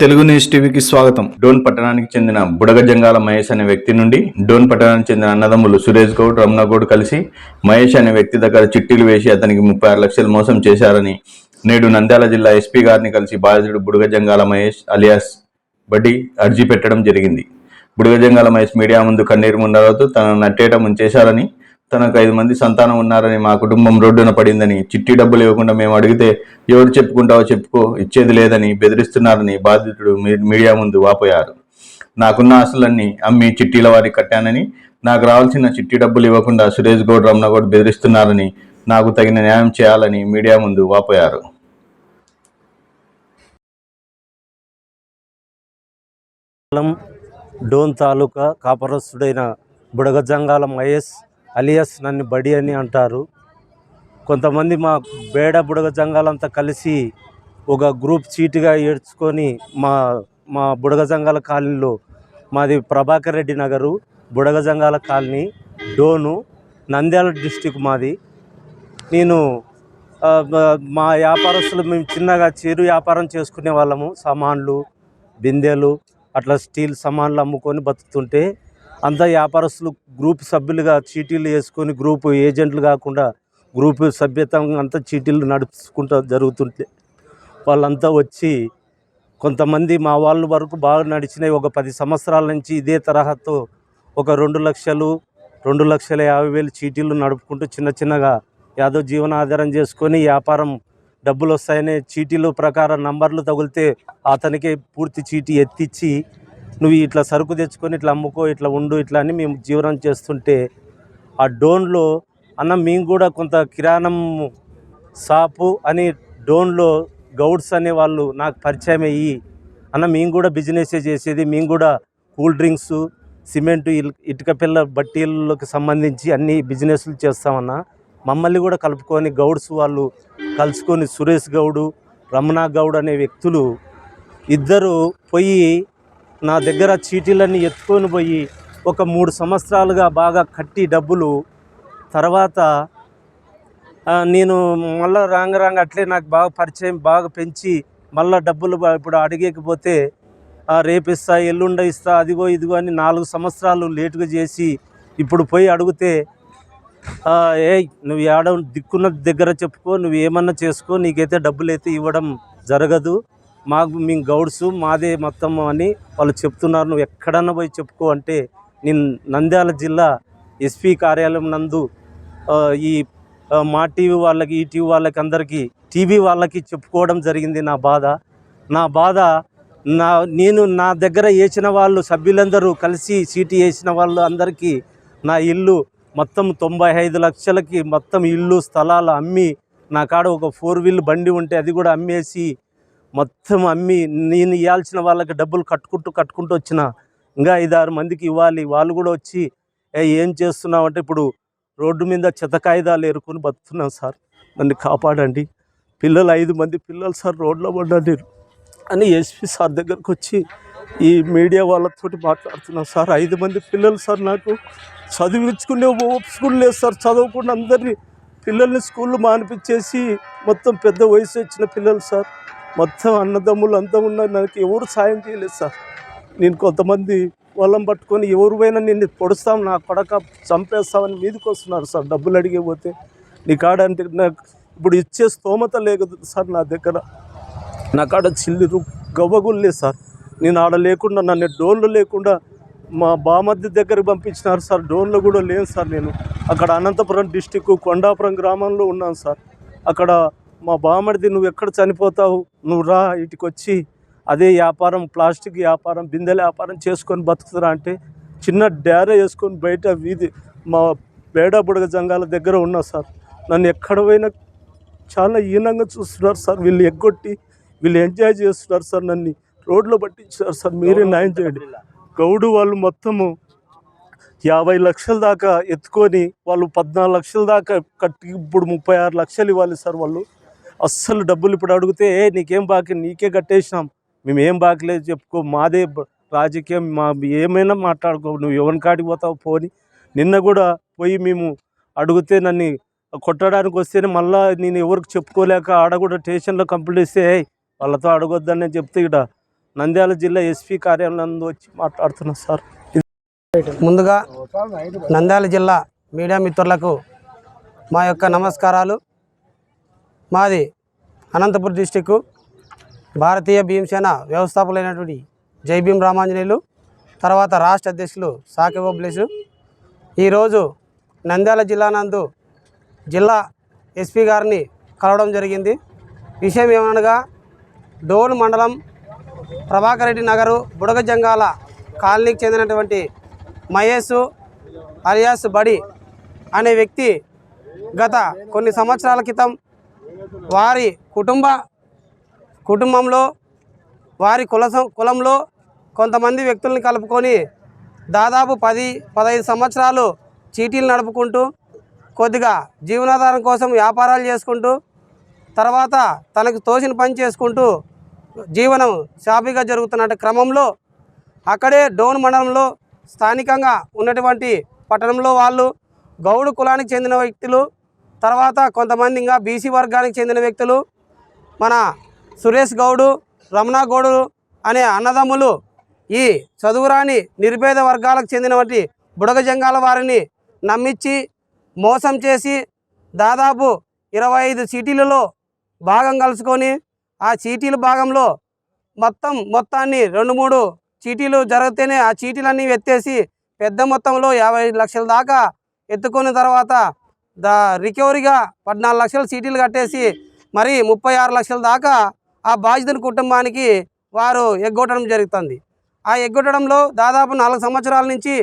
Telugu news టీవీకి స్వాగతం. డోన్ పట్టణానికి చెందిన బుడగ జంగాల మహేష్ అనే వ్యక్తి నుండి డోన్ పట్టణానికి చెందిన అన్నదమ్ములు సురేష్ గౌడ్ రమణ గౌడ్ కలిసి మహేష్ అనే వ్యక్తి దగ్గర చిట్టీలు వేసి అతనికి ముప్పై ఆరు లక్షలు మోసం చేశారని నేడు నంద్యాల జిల్లా ఎస్పీ గారిని కలిసి బాధితుడు బుడగ జంగాల మహేష్ అలియాస్ బడ్డి అర్జీ పెట్టడం జరిగింది. బుడగ జంగాల మహేష్ మీడియా ముందు కన్నీరు ముండలతో తన నట్టేట ముంచేశారని తనకు ఐదు మంది సంతానం ఉన్నారని మా కుటుంబం రోడ్డున పడిందని చిట్టి డబ్బులు ఇవ్వకుండా మేము అడిగితే ఎవరు చెప్పుకుంటావో చెప్పుకో ఇచ్చేది లేదని బెదిరిస్తున్నారని బాధితుడు మీ- మీడియా ముందు వాపోయారు. నాకున్న ఆస్తులన్నీ అమ్మి చిట్టీల వారికి కట్టానని నాకు రావాల్సిన చిట్టి డబ్బులు ఇవ్వకుండా సురేష్ గౌడ్ రమణగౌడ్ బెదిరిస్తున్నారని నాకు తగిన న్యాయం చేయాలని మీడియా ముందు వాపోయారు. డోన్ తాలూకా కాపరస్తుడైన బుడగజంగాలం ఐఎస్ అలియస్ నన్ను బడి అని అంటారు. కొంతమంది మా బేడ జంగాలంతా కలిసి ఒక గ్రూప్ చీటుగా ఏడ్చుకొని మా మా బుడగ జంగాల కాలనీలో మాది ప్రభాకర్ రెడ్డి నగరు బుడగ జంగాల కాలనీ డోను నంద్యాల డిస్టిక్ మాది. నేను మా వ్యాపారస్తులు మేము చిన్నగా చిరు వ్యాపారం చేసుకునే వాళ్ళము. సామాన్లు బిందెలు అట్లా స్టీల్ సామాన్లు అమ్ముకొని బతుకుతుంటే అంతా వ్యాపారస్తులు గ్రూప్ సభ్యులుగా చీటీలు వేసుకొని గ్రూప్ ఏజెంట్లు కాకుండా గ్రూప్ సభ్యతంగా అంతా చీటీలు నడుచుకుంటూ జరుగుతుంటే వాళ్ళంతా వచ్చి కొంతమంది మా వాళ్ళ వరకు బాగా నడిచినాయి. ఒక పది సంవత్సరాల నుంచి ఇదే తరహాతో ఒక రెండు లక్షలు రెండు లక్షల యాభై వేలు చీటీలు నడుపుకుంటూ చిన్న చిన్నగా యాదో జీవనాధారం చేసుకొని వ్యాపారం డబ్బులు వస్తాయనే చీటీలు ప్రకారం నంబర్లు తగిలితే అతనికే పూర్తి చీటీ ఎత్తిచ్చి నువ్వు ఇట్లా సరుకు తెచ్చుకొని ఇట్లా అమ్ముకో ఇట్లా ఉండు ఇట్లా అని మేము జీవనం చేస్తుంటే ఆ డోన్లో అన్న మేము కూడా కొంత కిరాణం షాపు అని డోన్లో గౌడ్స్ అనే వాళ్ళు నాకు పరిచయం అయ్యి అన్న మేము కూడా బిజినెసే చేసేది. మేము కూడా కూల్ డ్రింక్స్ సిమెంట్ ఇల్- ఇటుక పిల్ల బట్టీలకు సంబంధించి అన్ని బిజినెస్లు చేస్తామన్న మమ్మల్ని కూడా కలుపుకొని గౌడ్స్ వాళ్ళు కలుసుకొని సురేష్ గౌడు రమణ గౌడ్ అనే వ్యక్తులు ఇద్దరు పోయి నా దగ్గర చీటీలన్నీ ఎత్తుకొని పోయి ఒక మూడు సంవత్సరాలుగా బాగా కట్టి డబ్బులు. తర్వాత నేను మళ్ళీ రాంగ రాంగ అట్లే నాకు బాగా పరిచయం బాగా పెంచి మళ్ళీ డబ్బులు ఇప్పుడు అడిగకపోతే రేపిస్తా ఎల్లుండ ఇస్తా అదిగో ఇదిగో అని నాలుగు సంవత్సరాలు లేటుగా చేసి ఇప్పుడు పోయి అడిగితే ఏ ఏయ్ నువ్వు ఏడ దిక్కున్న దగ్గర చెప్పుకో నువ్వు ఏమన్నా చేసుకో నీకైతే డబ్బులు అయితే ఇవ్వడం జరగదు. మాకు మేము గౌడ్స్ మాదే మొత్తం అని వాళ్ళు చెప్తున్నారు. నువ్వు ఎక్కడన్నా పోయి చెప్పుకో అంటే నేను నంద్యాల జిల్లా ఎస్పీ కార్యాలయం నందు ఈ మా టీవీ వాళ్ళకి ఈ టీవీ వాళ్ళకి అందరికీ టీవీ వాళ్ళకి చెప్పుకోవడం జరిగింది నా బాధ. నా బాధ నా నేను నా దగ్గర వేసిన వాళ్ళు సభ్యులందరూ కలిసి సీటీ వేసిన వాళ్ళు అందరికీ నా ఇల్లు మొత్తం తొంభై ఐదు లక్షలకి మొత్తం ఇల్లు స్థలాలు అమ్మి నా కాడ ఒక ఫోర్ వీల్ బండి ఉంటే అది కూడా అమ్మేసి మొత్తం అమ్మి నేను ఇవ్వాల్సిన వాళ్ళకి డబ్బులు కట్టుకుంటూ కట్టుకుంటూ వచ్చిన ఇంకా ఐదారు మందికి ఇవ్వాలి. వాళ్ళు కూడా వచ్చి ఏం చేస్తున్నావు అంటే ఇప్పుడు రోడ్డు మీద చెత్త కాగితాలు ఏరుకొని బతుకుతున్నాం సార్. నన్ను కాపాడండి. పిల్లలు ఐదు మంది పిల్లలు సార్ రోడ్లో పడ్డారు. అని ఎస్పీ సార్ దగ్గరకు వచ్చి ఈ మీడియా వాళ్ళతో మాట్లాడుతున్నాం సార్. ఐదు మంది పిల్లలు సార్ నాకు చదివించుకునే ఒప్పుకుని లేదు సార్. చదవకుండా అందరినీ పిల్లల్ని స్కూల్లో మానిపించేసి మొత్తం పెద్ద వయసు వచ్చిన పిల్లలు సార్. మొత్తం అన్నదమ్ములు అంతా ఉన్న నాకు ఎవరు సాయం చేయలేదు సార్. నేను కొంతమంది వాళ్ళని పట్టుకొని ఎవరు పోయినా నిన్ను పొడుస్తాం నా కొడక చంపేస్తామని మీదకి వస్తున్నారు సార్. డబ్బులు అడిగిపోతే నీ కాడ అంటే నాకు ఇప్పుడు ఇచ్చే స్తోమత లేదు సార్ నా దగ్గర. నా కాడ చిల్లిరు గవ్వగుళ్ళే సార్. నేను ఆడ లేకుండా నన్ను డోన్లు లేకుండా మా బామద్ది దగ్గరికి పంపించినారు సార్. డోన్లు కూడా లేను సార్ నేను. అక్కడ అనంతపురం డిస్టిక్ కొండాపురం గ్రామంలో ఉన్నాను సార్. అక్కడ మా బామడిది నువ్వు ఎక్కడ చనిపోతావు? నువ్వు రా ఇటుకి వచ్చి అదే వ్యాపారం ప్లాస్టిక్ వ్యాపారం బిందెల వ్యాపారం చేసుకొని బతుకుతురా అంటే చిన్న డేరా వేసుకొని బయట వీధి మా బేడా బుడగ జంగాల దగ్గర ఉన్నా సార్. నన్ను ఎక్కడ పోయినా చాలా హీనంగా చూస్తున్నారు సార్. వీళ్ళు ఎగ్గొట్టి వీళ్ళు ఎంజాయ్ చేస్తున్నారు సార్ నన్ను. రోడ్లో పట్టించారు సార్. మీరే న్యాయం చేయండి. గౌడు వాళ్ళు మొత్తము యాభై లక్షల దాకా ఎత్తుకొని వాళ్ళు పద్నాలుగు లక్షల దాకా కట్టి ఇప్పుడు ముప్పై ఆరు లక్షలు ఇవ్వాలి సార్ వాళ్ళు. అస్సలు డబ్బులు ఇప్పుడు అడిగితే నీకేం బాకీ? నీకే కట్టేసినాం. మేము ఏం బాకలేదు చెప్పుకో. మాదే రాజకీయం. మా ఏమైనా మాట్లాడుకో. నువ్వు ఎవరి కాడికి పోతావు? పోని. నిన్న కూడా పోయి మేము అడిగితే నన్ను కొట్టడానికి వస్తేనే మళ్ళీ నేను ఎవరికి చెప్పుకోలేక ఆడ కూడా స్టేషన్లో కంప్లీట్ ఇస్తే వాళ్ళతో అడగొద్దని చెప్తే ఇక్కడ నంద్యాల జిల్లా ఎస్పీ కార్యాలయంలో వచ్చి మాట్లాడుతున్నా సార్. ముందుగా నంద్యాల జిల్లా మీడియా మిత్రులకు మా యొక్క నమస్కారాలు. మాది అనంతపురం డిస్టిక్ భారతీయ భీమసేన వ్యవస్థాపకులైనటువంటి జై భీం రామాంజనేయులు తర్వాత రాష్ట్ర అధ్యక్షులు సాకె ఈరోజు నంద్యాల జిల్లా నందు జిల్లా ఎస్పీ గారిని కలవడం జరిగింది. విషయం ఏమనగా డోన్ మండలం ప్రభాకర్ రెడ్డి నగరు బుడగజంగాల కాలనీకి చెందినటువంటి మహేష్ అలియాస్ బడి అనే వ్యక్తి గత కొన్ని సంవత్సరాల క్రితం వారి కుటుంబ కుటుంబంలో వారి కుల సం- కులంలో కొంతమంది వ్యక్తుల్ని కలుపుకొని దాదాపు పది పదహైదు సంవత్సరాలు చీటీలు నడుపుకుంటూ కొద్దిగా జీవనాధారం కోసం వ్యాపారాలు చేసుకుంటూ తర్వాత తనకు తోసిన పని చేసుకుంటూ జీవనం సాఫీగా జరుగుతున్న క్రమంలో అక్కడే డోన్ మండలంలో స్థానికంగా ఉన్నటువంటి పట్టణంలో వాళ్ళు గౌడు కులానికి చెందిన వ్యక్తులు తర్వాత కొంతమంది ఇంకా బీసీ వర్గానికి చెందిన వ్యక్తులు మన సురేష్ గౌడు రమణ గౌడు అనే అన్నదమ్ములు ఈ చదువురాని నిరుపేద వర్గాలకు చెందినటువంటి బుడగ జంగాల వారిని నమ్మించి మోసం చేసి దాదాపు ఇరవై ఐదు సీటీలలో భాగం కలుసుకొని ఆ చీటీల భాగంలో మొత్తం మొత్తాన్ని రెండు మూడు చీటీలు జరిగితేనే ఆ చీటీలన్నీ ఎత్తేసి పెద్ద మొత్తంలో యాభై లక్షల దాకా ఎత్తుకున్న తర్వాత దా రికవరీగా పద్నాలుగు లక్షల సీటీలు కట్టేసి మరి ముప్పై ఆరు లక్షల దాకా ఆ బాధితుని కుటుంబానికి వారు ఎగ్గొట్టడం జరుగుతుంది. ఆ ఎగ్గొట్టడంలో దాదాపు నాలుగు సంవత్సరాల నుంచి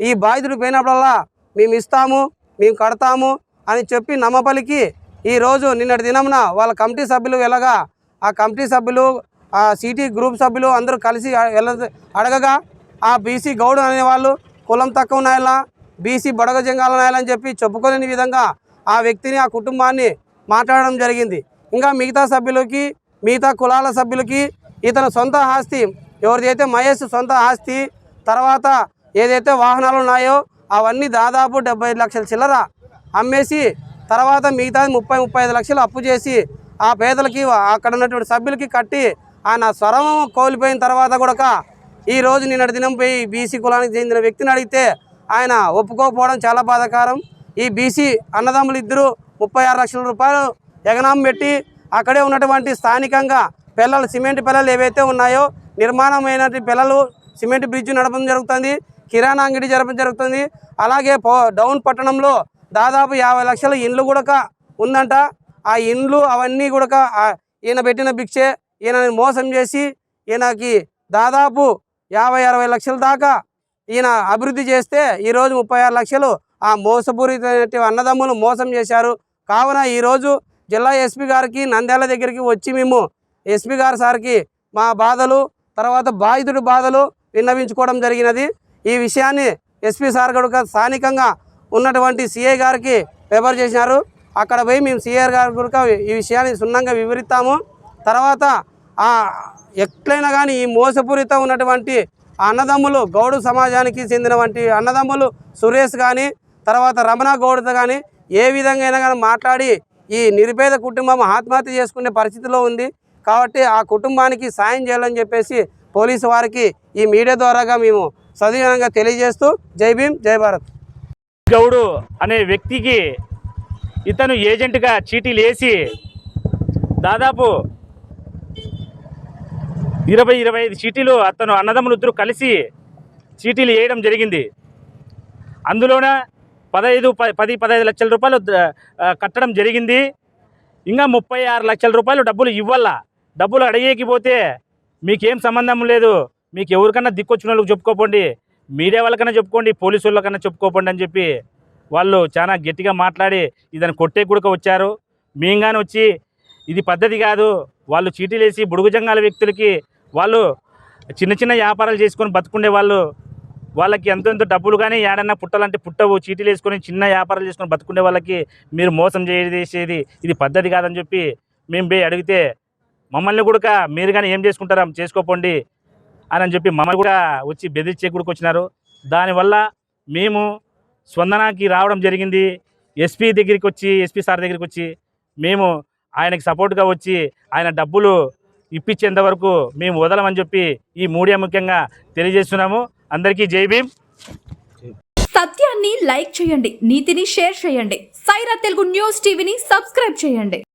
ఈ బాధితుడు పోయినప్పుడల్లా మేము ఇస్తాము మేము కడతాము అని చెప్పి నమ్మపలికి ఈరోజు నిన్నటి దినమున వాళ్ళ కమిటీ సభ్యులు వెళ్ళగా ఆ కమిటీ సభ్యులు ఆ సిటీ గ్రూప్ సభ్యులు అందరూ కలిసి వెళ్ళ అడగగా ఆ బీసీ గౌడ్ అనేవాళ్ళు కులం తక్కువ నాయలా బీసీ బడగ జంగాల నాయలని చెప్పి చెప్పుకోలేని విధంగా ఆ వ్యక్తిని ఆ కుటుంబాన్ని మాట్లాడడం జరిగింది. ఇంకా మిగతా సభ్యులకి మిగతా కులాల సభ్యులకి ఇతను సొంత ఆస్తి ఎవరిదైతే మహేష్ సొంత ఆస్తి తర్వాత ఏదైతే వాహనాలు ఉన్నాయో అవన్నీ దాదాపు డెబ్బై లక్షల చిల్లర అమ్మేసి తర్వాత మిగతా ముప్పై ముప్పై ఐదు లక్షలు అప్పు చేసి ఆ పేదలకి అక్కడ ఉన్నటువంటి సభ్యులకి కట్టి ఆయన స్వరం కోల్పోయిన తర్వాత కూడా ఈ రోజు నిన్నటి దినం పోయి బీసీ కులానికి చెందిన వ్యక్తిని అడిగితే ఆయన ఒప్పుకోకపోవడం చాలా బాధాకరం. ఈ బీసీ అన్నదమ్ములు ఇద్దరు ముప్పై ఆరు లక్షల రూపాయలు ఎగనామం పెట్టి అక్కడే ఉన్నటువంటి స్థానికంగా పిల్లలు సిమెంట్ పిల్లలు ఏవైతే ఉన్నాయో నిర్మాణమైనటువంటి పిల్లలు సిమెంట్ బ్రిడ్జ్ నడపడం జరుగుతుంది కిరాణా అంగడి జరపడం జరుగుతుంది. అలాగే పో డౌన్ పట్టణంలో దాదాపు యాభై లక్షల ఇండ్లు కూడా ఉందంట. ఆ ఇండ్లు అవన్నీ కూడా ఈయన పెట్టిన భిక్షే ఈయనని మోసం చేసి ఈయనకి దాదాపు యాభై అరవై లక్షల దాకా ఈయన అభివృద్ధి చేస్తే ఈరోజు ముప్పై ఆరు లక్షలు ఆ మోసపూరిత అన్నదమ్ములు మోసం చేశారు. కావున ఈరోజు జిల్లా ఎస్పీ గారికి నంద్యాల దగ్గరికి వచ్చి మేము ఎస్పీ గారు సార్కి మా బాధలు తర్వాత బాధితుడి బాధలు విన్నవించుకోవడం జరిగినది. ఈ విషయాన్ని ఎస్పీ సార్ కూడా స్థానికంగా ఉన్నటువంటి సిఐ గారికి పేపర్ చేసినారు. అక్కడ పోయి మేము సిఐ గారు కనుక ఈ విషయాన్ని సున్నంగా వివరిస్తాము. తర్వాత ఎట్లయినా కానీ ఈ మోసపూరిత ఉన్నటువంటి ఆ అన్నదమ్ములు గౌడు సమాజానికి చెందిన వంటి అన్నదమ్ములు సురేష్ కానీ తర్వాత రమణ గౌడ్తో కానీ ఏ విధంగా అయినా కానీ మాట్లాడి ఈ నిరుపేద కుటుంబం ఆత్మహత్య చేసుకునే పరిస్థితిలో ఉంది. కాబట్టి ఆ కుటుంబానికి సాయం చేయాలని చెప్పేసి పోలీసు వారికి ఈ మీడియా ద్వారాగా మేము సవివరంగా తెలియజేస్తూ జై భీమ్ జై భారత్. గౌడు అనే వ్యక్తికి ఇతను ఏజెంట్గా చీటీలు వేసి దాదాపు ఇరవై ఇరవై ఐదు చీటీలు అతను అన్నదమ్ములు ఇద్దరు కలిసి చీటీలు వేయడం జరిగింది. అందులోన పదహైదు ప- పది పదహైదు లక్షల రూపాయలు కట్టడం జరిగింది. ఇంకా ముప్పై ఆరు లక్షల రూపాయలు డబ్బులు ఇవ్వాల? డబ్బులు అడిగేకి పోతే మీకేం సంబంధం లేదు. మీకు ఎవరికన్నా దిక్కొచ్చిన వాళ్ళకి చెప్పుకోపోండి. మీడియా వాళ్ళకన్నా చెప్పుకోండి పోలీసు వాళ్ళకన్నా చెప్పుకోపోండి అని చెప్పి వాళ్ళు చాలా గట్టిగా మాట్లాడి ఇదని కొట్టే కూడా వచ్చారు. మేంగానే వచ్చి ఇది పద్ధతి కాదు. వాళ్ళు చీటీలేసి బుడుగుజంగాల వ్యక్తులకి వాళ్ళు చిన్న చిన్న వ్యాపారాలు చేసుకొని బతుకుండే వాళ్ళు వాళ్ళకి ఎంతెంత డబ్బులు కానీ ఏడన్నా పుట్టాలంటే పుట్టవు చీటీలు వేసుకొని చిన్న వ్యాపారాలు చేసుకొని బతుకునే వాళ్ళకి మీరు మోసం చేసేది ఇది పద్ధతి కాదని చెప్పి మేము పోయి అడిగితే మమ్మల్ని కూడా మీరు కానీ ఏం చేసుకుంటారా? చేసుకోపోండి అని అని చెప్పి మమ్మల్ని కూడా వచ్చి బెదిరించే కూడా వచ్చినారు. దానివల్ల మేము స్పందనకి రావడం జరిగింది. ఎస్పీ దగ్గరికి వచ్చి ఎస్పీ సార్ దగ్గరికి వచ్చి మేము ఆయనకి సపోర్ట్గా వచ్చి ఆయన డబ్బులు ఇప్పించేంత వరకు మేము వదలమని చెప్పి ఈ మూడే ముఖ్యంగా తెలియజేస్తున్నాము. అందరికీ జై భీమ్. సత్యాన్ని లైక్ చేయండి నీతిని షేర్ చేయండి. సైరా తెలుగు న్యూస్ టీవీని సబ్స్క్రైబ్ చేయండి.